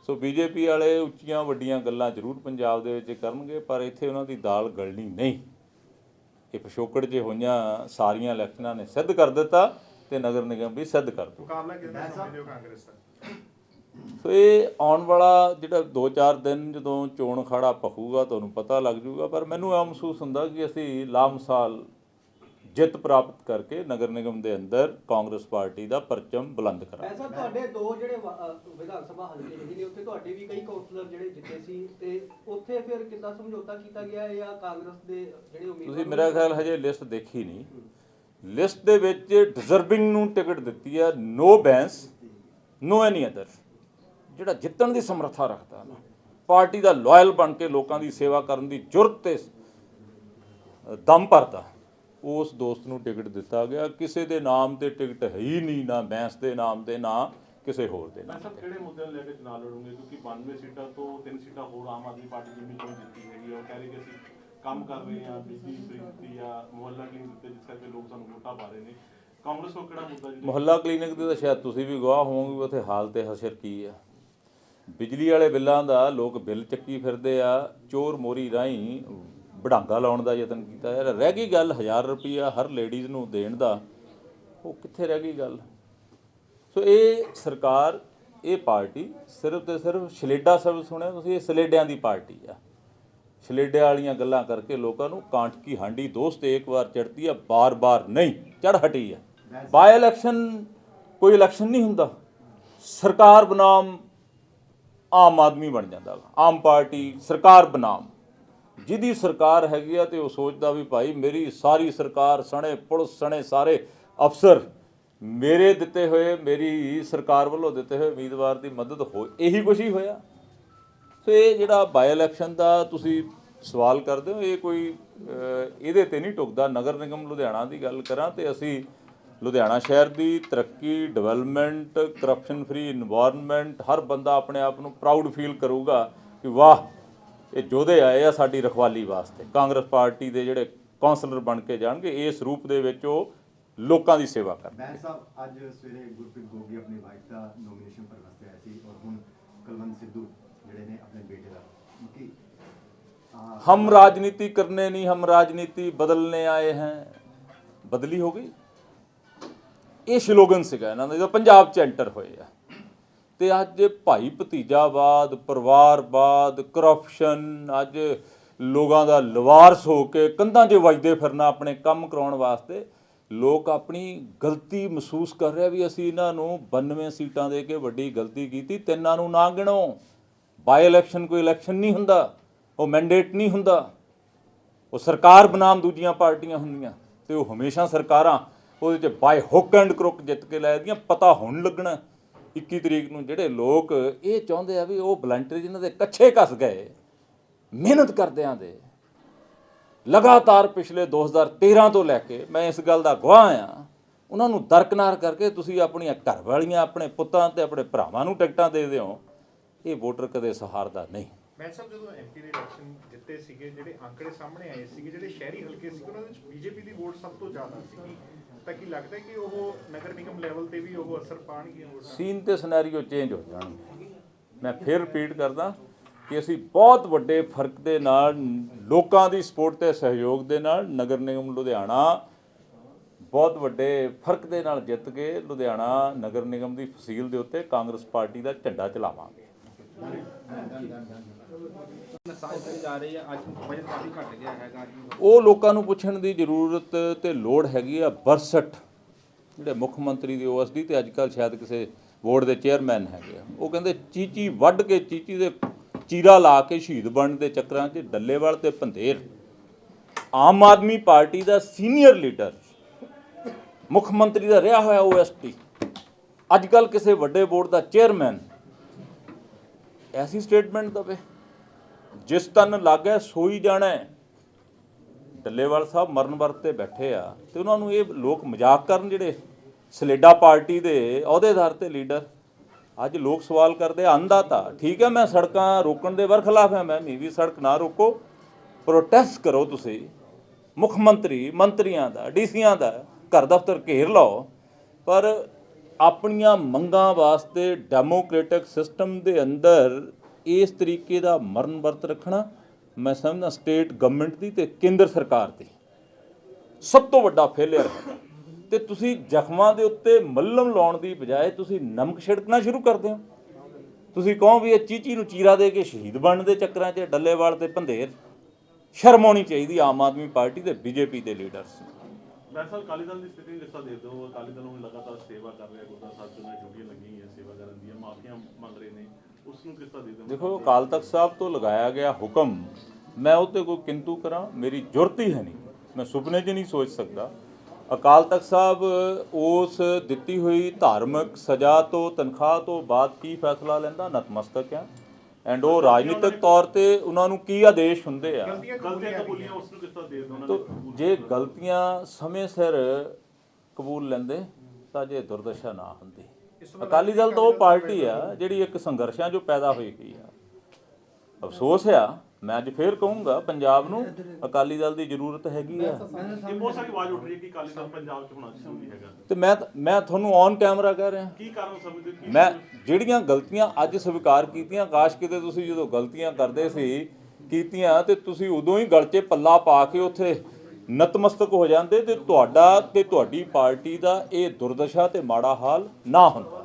ਸੋ ਬੀਜੇਪੀ ਵਾਲੇ ਉੱਚੀਆਂ ਵੱਡੀਆਂ ਗੱਲਾਂ ਜ਼ਰੂਰ ਪੰਜਾਬ ਦੇ ਵਿੱਚ ਕਰਨਗੇ ਪਰ ਇੱਥੇ ਉਹਨਾਂ ਦੀ ਦਾਲ ਗਲਣੀ ਨਹੀਂ। ਇਹ ਪਿਛੋਕੜ 'ਚ ਹੋਈਆਂ ਸਾਰੀਆਂ ਇਲੈਕਸ਼ਨਾਂ ਨੇ ਸਿੱਧ ਕਰ ਦਿੱਤਾ ਤੇ ਨਗਰ ਨਿਗਮ ਵੀ ਸਿੱਧ ਕਰ ਦੂ ਮੁਕਾਬਲਾ ਕਿਸ ਨਾਲ ਸਮਝਦੇ ਹੋ ਕਾਂਗਰਸ ਦਾ? ਸੋ ਇਹ ਆਉਣ ਵਾਲਾ ਜਿਹੜਾ 2-4 ਦਿਨ ਜਦੋਂ ਚੋਣ ਅਖਾੜਾ ਪਖੂਗਾ ਤੁਹਾਨੂੰ ਪਤਾ ਲੱਗ ਜਾਊਗਾ ਪਰ ਮੈਨੂੰ ਇਹ ਮਹਿਸੂਸ ਹੁੰਦਾ ਕਿ ਅਸੀਂ ਲਾਮਸਾਲ ਜਿੱਤ ਪ੍ਰਾਪਤ ਕਰਕੇ ਨਗਰ ਨਿਗਮ ਦੇ ਅੰਦਰ ਕਾਂਗਰਸ ਪਾਰਟੀ ਦਾ ਪਰਚਮ ਬੁਲੰਦ ਕਰਾਂਗੇ ਐਸਾ ਤੁਹਾਡੇ ਦੋ ਜਿਹੜੇ ਵਿਧਾਨ ਸਭਾ ਹਲਕੇ ਨੇ ਉੱਥੇ ਤੁਹਾਡੇ ਵੀ ਕਈ ਕਾਉਂਸਲਰ ਜਿਹੜੇ ਜਿੱਤੇ ਸੀ ਤੇ ਉੱਥੇ ਫਿਰ ਕਿੱਦਾਂ ਸਮਝੌਤਾ ਕੀਤਾ ਗਿਆ ਹੈ ਜਾਂ ਕਾਂਗਰਸ ਦੇ ਜਿਹੜੇ ਉਮੀਦਵਾਰ ਤੁਸੀਂ ਮੇਰਾ ਖਿਆਲ ਹਜੇ ਲਿਸਟ ਦੇਖੀ ਨਹੀਂ। ਲਿਸਟ ਦੇ ਵਿੱਚ ਡਿਜ਼ਰਵਿੰਗ ਨੂੰ ਟਿਕਟ ਦਿੱਤੀ ਹੈ ਨੋ ਬੈਂਸ ਨੋ ਐਨੀ ਅਦਰ ਜਿਹੜਾ ਜਿੱਤਣ ਦੀ ਸਮਰੱਥਾ ਰੱਖਦਾ ਨਾ ਪਾਰਟੀ ਦਾ ਲਾਇਲ ਬਣ ਕੇ ਲੋਕਾਂ ਦੀ ਸੇਵਾ ਕਰਨ ਦੀ ਜੁਰਤ ਤੇ ਦਮ ਭਰਦਾ। ਉਸ ਦੋਸਤ ਨੂੰ ਟਿਕਟ ਦਿੱਤਾ ਗਿਆ। ਕਿਸੇ ਦੇ ਨਾਮ ਤੇ ਟਿਕਟ ਹੈ ਹੀ ਨਹੀਂ ਨਾ ਬੈਂਸ ਦੇ ਨਾਮ ਤੇ ਨਾ ਕਿਸੇ ਹੋਰ ਦੇ ਨਾਮ ਸਭ ਕਿਹੜੇ ਮੁੱਦਿਆਂ ਨੂੰ ਲੈ ਕੇ ਚੁਣਾਵ ਲੜੂੰਗੇ? ਕਿਉਂਕਿ 92 ਸੀਟਾਂ ਤੋਂ ਤਿੰਨ ਸੀਟਾਂ ਹੋਰ ਆਮ ਆਦਮੀ ਪਾਰਟੀ ਜਿੰਨੀ ਕੋਈ ਜਿੱਤੀ ਹੈਗੀ ਉਹ ਕਹਿ ਰਹੇ ਕਿ ਅਸੀਂ ਕੰਮ ਕਰ ਰਹੇ ਹਾਂ ਬਿਜਲੀ ਫ੍ਰੀ ਦਿੱਤੀ ਆ ਮੁਹੱਲਾ ਕਲੀਨਿਕ ਦਿੱਤੇ ਜਿਸ ਕਰਕੇ ਲੋਕ ਸਾਨੂੰ ਵੋਟਾਂ ਪਾ ਰਹੇ ਨੇ। ਕਾਂਗਰਸ ਕੋਲ ਕਿਹੜਾ ਮੁੱਦਾ ਜਿਹੜਾ ਮੁਹੱਲਾ ਕਲੀਨਿਕ ਦੇ ਤਾਂ ਸ਼ਾਇਦ ਤੁਸੀਂ ਵੀ ਗਵਾਹ ਹੋਵੋਗੇ ਉੱਥੇ ਹਾਲ ਤੇ ਹਸ਼ਰ ਕੀ ਆ। ਬਿਜਲੀ ਵਾਲੇ ਬਿੱਲਾਂ ਦਾ ਲੋਕ ਬਿੱਲ ਚੱਕੀ ਫਿਰਦੇ ਆ ਚੋਰ ਮੋਰੀ ਰਾਹੀਂ ਵਡਾਂਗਾ ਲਾਉਣ ਦਾ ਯਤਨ ਕੀਤਾ ਯਾਰ ਰਹਿ ਗਈ ਗੱਲ 1000 ਰੁਪਈਆ ਹਰ ਲੇਡੀਜ਼ ਨੂੰ ਦੇਣ ਦਾ। ਉਹ ਕਿੱਥੇ ਰਹਿ ਗਈ ਗੱਲ? ਸੋ ਇਹ ਸਰਕਾਰ, ਇਹ ਪਾਰਟੀ ਸਿਰਫ ਤੇ ਸਿਰਫ ਛਲੇਡਾ ਸ਼ਬਦ ਸੁਣਿਆ ਤੁਸੀਂ, ਇਹ ਸਲੇਡਿਆਂ ਦੀ ਪਾਰਟੀ ਆ। ਛਲੇਡੇ ਵਾਲੀਆਂ ਗੱਲਾਂ ਕਰਕੇ ਲੋਕਾਂ ਨੂੰ ਕਾਂਟ ਕੀ ਹਾਂਡੀ ਦੋਸਤ ਇੱਕ ਵਾਰ ਚੜਤੀ ਆ, ਬਾਰ-ਬਾਰ ਨਹੀਂ ਚੜ ਹਟੀ ਆ। ਬਾਈ ਇਲੈਕਸ਼ਨ ਕੋਈ ਇਲੈਕਸ਼ਨ ਨਹੀਂ ਹੁੰਦਾ। ਸਰਕਾਰ ਬਨਾਮ ਆਮ ਆਦਮੀ ਬਣ ਜਾਂਦਾ ਵਾ। ਆਮ ਪਾਰਟੀ ਸਰਕਾਰ ਬਨਾਮ। ਜਿਹਦੀ ਸਰਕਾਰ ਹੈਗੀ ਆ ਤੇ ਉਹ ਸੋਚਦਾ ਵੀ ਭਾਈ ਮੇਰੀ ਸਾਰੀ ਸਰਕਾਰ, ਸਣੇ ਪੁਲਿਸ, ਸਣੇ ਸਾਰੇ ਅਫਸਰ ਮੇਰੇ ਦਿੱਤੇ ਹੋਏ, ਮੇਰੀ ਸਰਕਾਰ ਵੱਲੋਂ ਦਿੱਤੇ ਹੋਏ ਉਮੀਦਵਾਰ ਦੀ ਮਦਦ ਹੋ, ਇਹੀ ਕੁਝ ਹੀ ਹੋਇਆ। ਸੋ ਇਹ ਜਿਹੜਾ ਬਾਈ ਇਲੈਕਸ਼ਨ ਦਾ ਤੁਸੀਂ ਸਵਾਲ ਕਰਦੇ ਹੋ, ਇਹ ਕੋਈ ਇਹਦੇ ਤੇ ਨਹੀਂ ਟੁਕਦਾ। ਨਗਰ ਨਿਗਮ ਲੁਧਿਆਣਾ ਦੀ ਗੱਲ ਕਰਾਂ ਤੇ ਅਸੀਂ ਲੁਧਿਆਣਾ ਸ਼ਹਿਰ ਦੀ ਤਰੱਕੀ ਡਿਵੈਲਪਮੈਂਟ ਕਰਪਸ਼ਨ ਫਰੀ এনवायरमेंट ਹਰ ਬੰਦਾ ਆਪਣੇ ਆਪ ਨੂੰ ਪ੍ਰਾਊਡ ਫੀਲ ਕਰੂਗਾ ਕਿ ਵਾਹ ਇਹ ਜੋਧੇ ਆਏ ਆ ਸਾਡੀ ਰਖਵਾਲੀ ਵਾਸਤੇ ਕਾਂਗਰਸ ਪਾਰਟੀ ਦੇ ਜਿਹੜੇ ਕਾਉਂਸਲਰ ਬਣ ਕੇ ਜਾਣਗੇ ਇਸ ਰੂਪ ਦੇ ਵਿੱਚ ਉਹ ਲੋਕਾਂ ਦੀ ਸੇਵਾ ਕਰਨ ਬੈਂਸ ਸਾਹਿਬ ਅੱਜ ਸਵੇਰੇ ਗੁਰਪ੍ਰੀਤ ਗੋਗੀ ਆਪਣੀ ਵਾਈਫ ਦਾ ਨੋਮੀਨੇਸ਼ਨ ਭਰਨ ਵਾਸਤੇ ਆਏ ਸੀ ਔਰ ਹੁਣ ਕੁਲਵੰਤ ਸਿੱਧੂ ਜਿਹੜੇ ਨੇ ਆਪਣੇ ਬੇਟੇ ਦਾ ਕਿਉਂਕਿ ਆਹ, हम राजनीति करने नहीं हम राजनीति बदलने आए हैं ਬਦਲੀ ਹੋ ਗਈ ਇਹ ਸ਼ਲੋਗਨ ਸੀਗਾ ਇਹਨਾਂ ਦਾ ਜਦੋਂ ਪੰਜਾਬ ਚ ਐਂਟਰ ਹੋਏ ਆ ਤੇ ਅੱਜ ਭਾਈ ਭਤੀਜਾਵਾਦ, ਪਰਿਵਾਰਵਾਦ ਕਰਪਸ਼ਨ ਅੱਜ ਲੋਕਾਂ ਦਾ ਲਵਾਰਸ ਹੋ ਕੇ ਕੰਧਾਂ 'ਚ ਵੱਜਦੇ ਫਿਰਨਾ ਆਪਣੇ ਕੰਮ ਕਰਾਉਣ ਵਾਸਤੇ, ਲੋਕ ਆਪਣੀ ਗਲਤੀ ਮਹਿਸੂਸ ਕਰ ਰਿਹਾ ਵੀ ਅਸੀਂ ਇਹਨਾਂ ਨੂੰ 92 ਸੀਟਾਂ ਦੇ ਕੇ ਵੱਡੀ ਗਲਤੀ ਕੀਤੀ, ਤਿੰਨਾਂ ਨੂੰ ਨਾ ਗਿਣੋ। ਬਾਈ ਇਲੈਕਸ਼ਨ ਕੋਈ ਇਲੈਕਸ਼ਨ ਨਹੀਂ ਹੁੰਦਾ, ਉਹ ਮੈਂਡੇਟ ਨਹੀਂ ਹੁੰਦਾ। ਉਹ ਸਰਕਾਰ ਬਨਾਮ ਦੂਜੀਆਂ ਪਾਰਟੀਆਂ ਹੁੰਦੀਆਂ ਤੇ ਉਹ ਹਮੇਸ਼ਾ ਸਰਕਾਰਾਂ, ਉਹਦੇ ਚ ਬਾਈ ਹੁੱਕ ਐਂਡ ਕਰੁੱਕ ਜਿੱਤ ਕੇ ਲੈ ਦੀਆਂ ਪਤਾ ਹੁਣ ਲੱਗਣਾ। 21 ਤਰੀਕ ਨੂੰ ਜਿਹੜੇ ਲੋਕ ਇਹ ਚਾਹੁੰਦੇ ਆ ਵੀ ਉਹ ਵਲੰਟਰੀ ਜਿਨ੍ਹਾਂ ਦੇ ਕੱਛੇ ਕੱਸ ਗਏ, ਮਿਹਨਤ ਕਰਦਿਆਂ ਦੇ, ਲਗਾਤਾਰ ਪਿਛਲੇ 2013 ਤੋਂ ਲੈ ਕੇ ਮੈਂ ਇਸ ਗੱਲ ਦਾ ਗਵਾਹ ਆ, ਉਹਨਾਂ ਨੂੰ ਦਰਕਨਾਰ ਕਰਕੇ ਤੁਸੀਂ ਆਪਣੀਆਂ ਘਰ ਵਾਲੀਆਂ, ਆਪਣੇ ਪੁੱਤਾਂ ਤੇ ਆਪਣੇ ਭਰਾਵਾਂ ਨੂੰ ਟਿਕਟਾਂ ਦੇ ਦਿਓ, ਇਹ ਵੋਟਰ ਕਦੇ ਸਹਾਰਦਾ ਨਹੀਂ। ਮੈਂ ਸਾਹਿਬ ਜਦੋਂ ਐਮਪੀ ਦੇ ਇਲੈਕਸ਼ਨ ਜਿੱਤੇ ਸੀਗੇ, ਜਿਹੜੇ ਅੰਕੜੇ ਸਾਹਮਣੇ ਆਏ ਸੀਗੇ, ਜਿਹੜੇ ਸ਼ਹਿਰੀ ਹਲਕੇ ਸੀ ਉਹਨਾਂ ਵਿੱਚ ਬੀਜੇਪੀ ਦੀ ਵੋਟ ਸਭ ਤੋਂ ਜ਼ਿਆਦਾ ਸੀਗੀ। ਤਾਂ ਕੀ ਲੱਗਦਾ ਹੈ ਕਿ ਉਹ ਨਗਰ ਨਿਗਮ ਲੈਵਲ ਤੇ ਵੀ ਉਹ ਅਸਰ ਪਾਣਗੀਆਂ ਵੋਟਾਂ ਸੀਨ ਤੇ ਸਿਨੈਰੀਓ ਚੇਂਜ ਹੋ ਜਾਣਗੇ। ਮੈਂ ਫਿਰ ਰਿਪੀਟ ਕਰਦਾ ਕਿ ਅਸੀਂ ਬਹੁਤ ਵੱਡੇ ਫ਼ਰਕ ਦੇ ਨਾਲ ਲੋਕਾਂ ਦੀ ਸਪੋਰਟ ਤੇ ਸਹਿਯੋਗ ਦੇ ਨਾਲ ਨਗਰ ਨਿਗਮ ਲੁਧਿਆਣਾ ਬਹੁਤ ਵੱਡੇ ਫ਼ਰਕ ਦੇ ਨਾਲ ਜਿੱਤ ਕੇ ਲੁਧਿਆਣਾ ਨਗਰ ਨਿਗਮ ਦੀ ਫਸੀਲ ਦੇ ਉੱਤੇ ਕਾਂਗਰਸ ਪਾਰਟੀ ਦਾ ਝੰਡਾ ਚਲਾਵਾਂਗੇ। ਉਹ ਲੋਕਾਂ ਨੂੰ ਪੁੱਛਣ ਦੀ ਜ਼ਰੂਰਤ ਤੇ ਲੋੜ ਹੈਗੀ ਆ 62 ਜਿਹੜੇ ਮੁੱਖ ਮੰਤਰੀ ਦੀ ਓਐਸਡੀ ਤੇ ਅੱਜ ਕੱਲ੍ਹ ਸ਼ਾਇਦ ਕਿਸੇ ਬੋਰਡ ਦੇ ਚੇਅਰਮੈਨ ਹੈਗੇ ਆ। ਉਹ ਕਹਿੰਦੇ ਚੀਚੀ ਵੱਢ ਕੇ ਚੀਚੀ ਦੇ ਚੀਰਾ ਲਾ ਕੇ ਸ਼ਹੀਦ ਬਣਨ ਦੇ ਚੱਕਰਾਂ 'ਚ ਡੱਲੇਵਾਲ ਤੇ ਪੰਧੇਰ। ਆਮ ਆਦਮੀ ਪਾਰਟੀ ਦਾ ਸੀਨੀਅਰ ਲੀਡਰ, ਮੁੱਖ ਮੰਤਰੀ ਦਾ ਰਿਹਾ ਹੋਇਆ ਓਐਸਟੀ ਅੱਜ ਕੱਲ੍ਹ ਕਿਸੇ ਵੱਡੇ ਬੋਰਡ ਦਾ ਚੇਅਰਮੈਨ। ਐਸੀ ਸਟੇਟਮੈਂਟ ਦਵੇ। ਜਿਸ ਤਨ ਲੱਗੈ ਸੋਈ ਜਾਣਾ। ਡੱਲੇਵਾਲ ਸਾਹਿਬ ਮਰਨ ਵਰਤ ਤੇ ਬੈਠੇ ਆ ਤੇ ਉਹਨਾਂ ਨੂੰ ਇਹ ਲੋਕ ਮਜ਼ਾਕ ਕਰਨ ਜਿਹੜੇ ਸਲੇਡਾ ਪਾਰਟੀ ਦੇ ਅਹੁਦੇਦਾਰ ਤੇ ਲੀਡਰ। ਅੱਜ ਲੋਕ ਸਵਾਲ ਕਰਦੇ ਆ ਅੰਧਾਤਾ, ਠੀਕ ਹੈ ਮੈਂ ਸੜਕਾਂ ਰੋਕਣ ਦੇ ਵਰਖਲਾਫ ਹਾਂ, ਮੈਂ ਵੀ ਸੜਕ ਨਾ ਰੋਕੋ। ਪ੍ਰੋਟੈਸਟ ਕਰੋ ਤੁਸੀਂ, ਮੁੱਖ ਮੰਤਰੀ, ਮੰਤਰੀਆਂ ਦਾ, ਡੀਸੀਆਂ ਦਾ, ਘਰ ਦਫ਼ਤਰ ਘੇਰ ਲਓ। ਪਰ ਆਪਣੀਆਂ ਮੰਗਾਂ ਵਾਸਤੇ ਡੈਮੋਕ੍ਰੈਟਿਕ ਸਿਸਟਮ ਦੇ ਅੰਦਰ ਇਸ ਤਰੀਕੇ ਦਾ ਮਰਨ ਵਰਤ ਰੱਖਣਾ ਮੈਂ ਸਮਝਦਾ ਸਟੇਟ ਗਵਰਨਮੈਂਟ ਦੀ ਤੇ ਕੇਂਦਰ ਸਰਕਾਰ ਦੀ ਸਭ ਤੋਂ ਵੱਡਾ ਫੇਲਿਅਰ ਹੈ। ਤੇ ਤੁਸੀਂ ਜ਼ਖਮਾਂ ਦੇ ਉੱਤੇ ਮੱਲਮ ਲਾਉਣ ਦੀ ਬਜਾਏ ਤੁਸੀਂ ਨਮਕ ਛਿੜਕਣਾ ਸ਼ੁਰੂ ਕਰਦੇ ਹੋ ਤੁਸੀਂ ਕਹੋ ਵੀ ਇਹ ਚੀਚੀ ਨੂੰ ਚੀਰਾ ਦੇ ਕੇ ਸ਼ਹੀਦ ਬਣਨ ਦੇ ਚੱਕਰਾਂ 'ਚ, ਡੱਲੇਵਾਲ ਤੇ ਭੰਦੇਰ। ਸ਼ਰਮ ਆਉਣੀ ਚਾਹੀਦੀ ਆਮ ਆਦਮੀ ਪਾਰਟੀ ਤੇ ਬੀਜੇਪੀ ਦੇ ਲੀਡਰਸ ਨੂੰ। ਅਕਾਲੀ ਦਲ ਦੀ ਸਥਿਤੀ ਕਿਸ ਦੇ ਦਿਓ ਅਕਾਲੀ ਦਲ ਨੂੰ ਲਗਾਤਾਰ ਸੇਵਾ ਕਰ ਰਿਹਾ ਗੁਰਦਾ ਸਾਹਿਬ ਤੋਂ ਡਿਊਟੀਆਂ ਲੱਗੀਆਂ ਹੋਈਆਂ, ਸੇਵਾ ਕਰਨ ਦੀਆਂ, ਮਾਫੀਆਂ ਮੰਗ ਰਹੇ ਨੇ। ਉਸ ਨੂੰ ਦੇ ਦੇਖੋ ਅਕਾਲ ਤਖਤ ਸਾਹਿਬ ਤੋਂ ਲਗਾਇਆ ਗਿਆ ਹੁਕਮ ਮੈਂ ਉਹ ਤੇ ਕੋਈ ਕਿੰਤੂ ਕਰਾਂ ਮੇਰੀ ਜ਼ਰੂਰਤ ਹੀ ਹੈ ਨਹੀਂ। ਮੈਂ ਸੁਪਨੇ 'ਚ ਨਹੀਂ ਸੋਚ ਸਕਦਾ। ਅਕਾਲ ਤਖਤ ਸਾਹਿਬ ਉਸ ਦਿੱਤੀ ਹੋਈ ਧਾਰਮਿਕ ਸਜ਼ਾ ਤੋਂ ਤਨਖਾਹ ਤੋਂ ਬਾਅਦ ਕੀ ਫੈਸਲਾ ਲੈਂਦਾ? ਨਤਮਸਤਕ ਆ ਐਂਡ ਉਹ ਰਾਜਨੀਤਿਕ ਤੌਰ ਤੇ ਉਹਨਾਂ ਨੂੰ ਕੀ ਆਦੇਸ਼ ਹੁੰਦੇ ਆ? ਗਲਤੀਆਂ ਗਲਤੀਆਂ ਕਬੂਲੀਆਂ। ਉਸ ਨੂੰ ਕਿਸ ਤਰ੍ਹਾਂ ਦੇ ਦੋ ਉਹਨਾਂ ਤੋ ਨੇ ਕਬੂਲ ਜੇ ਗਲਤੀਆਂ ਸਮੇਂ ਸਿਰ ਕਬੂਲ ਲੈਂਦੇ ਤਾਂ ਜੇ ਦੁਰਦਸ਼ਾ ਨਾ ਹੁੰਦੀ। ਅਕਾਲੀ ਦਲ ਤਾਂ ਉਹ ਪਾਰਟੀ ਆ ਜਿਹੜੀ ਇੱਕ ਸੰਘਰਸ਼ਾਂ ਜੋ ਪੈਦਾ ਹੋਈ ਗਈ ਆ। ਅਫਸੋਸ ਆ ਮੈਂ ਅੱਜ ਫੇਰ ਕਹੂੰਗਾ ਪੰਜਾਬ ਨੂੰ ਅਕਾਲੀ ਦਲ ਦੀ ਜ਼ਰੂਰਤ ਹੈਗੀ ਆ। ਇਹ ਬਹੁਤ ਸਾਰੀ ਆਵਾਜ਼ ਉੱਠ ਰਹੀ ਹੈ ਕਿ ਕਾਲੀ ਦਲ ਪੰਜਾਬ 'ਚ ਹੋਣਾ ਜ਼ਰੂਰੀ ਹੈਗਾ। ਤੇ ਮੈਂ ਮੈਂ ਤੁਹਾਨੂੰ ਔਨ ਕੈਮਰਾ ਕਹਿ ਰਿਹਾ। ਕੀ ਕਾਰਨ ਸਮਝਦੇ ਹੋ? ਕੀ ਮੈਂ ਜਿਹੜੀਆਂ ਗਲਤੀਆਂ ਅੱਜ ਸਵੀਕਾਰ ਕੀਤੀਆਂ ਕਾਸ਼ ਕਿਤੇ ਤੁਸੀਂ ਜਦੋਂ ਗਲਤੀਆਂ ਕਰਦੇ ਸੀ ਕੀਤੀਆਂ ਤੇ ਤੁਸੀਂ ਉਦੋਂ ਹੀ ਗਲ 'ਚ ਪੱਲਾ ਪਾ ਕੇ ਉੱਥੇ ਨਤਮਸਤਕ ਹੋ ਜਾਂਦੇ ਤੇ ਤੁਹਾਡਾ ਤੇ ਤੁਹਾਡੀ ਪਾਰਟੀ ਦਾ ਇਹ ਦੁਰਦਸ਼ਾ ਤੇ ਮਾੜਾ ਹਾਲ ਨਾ ਹੁੰਦਾ।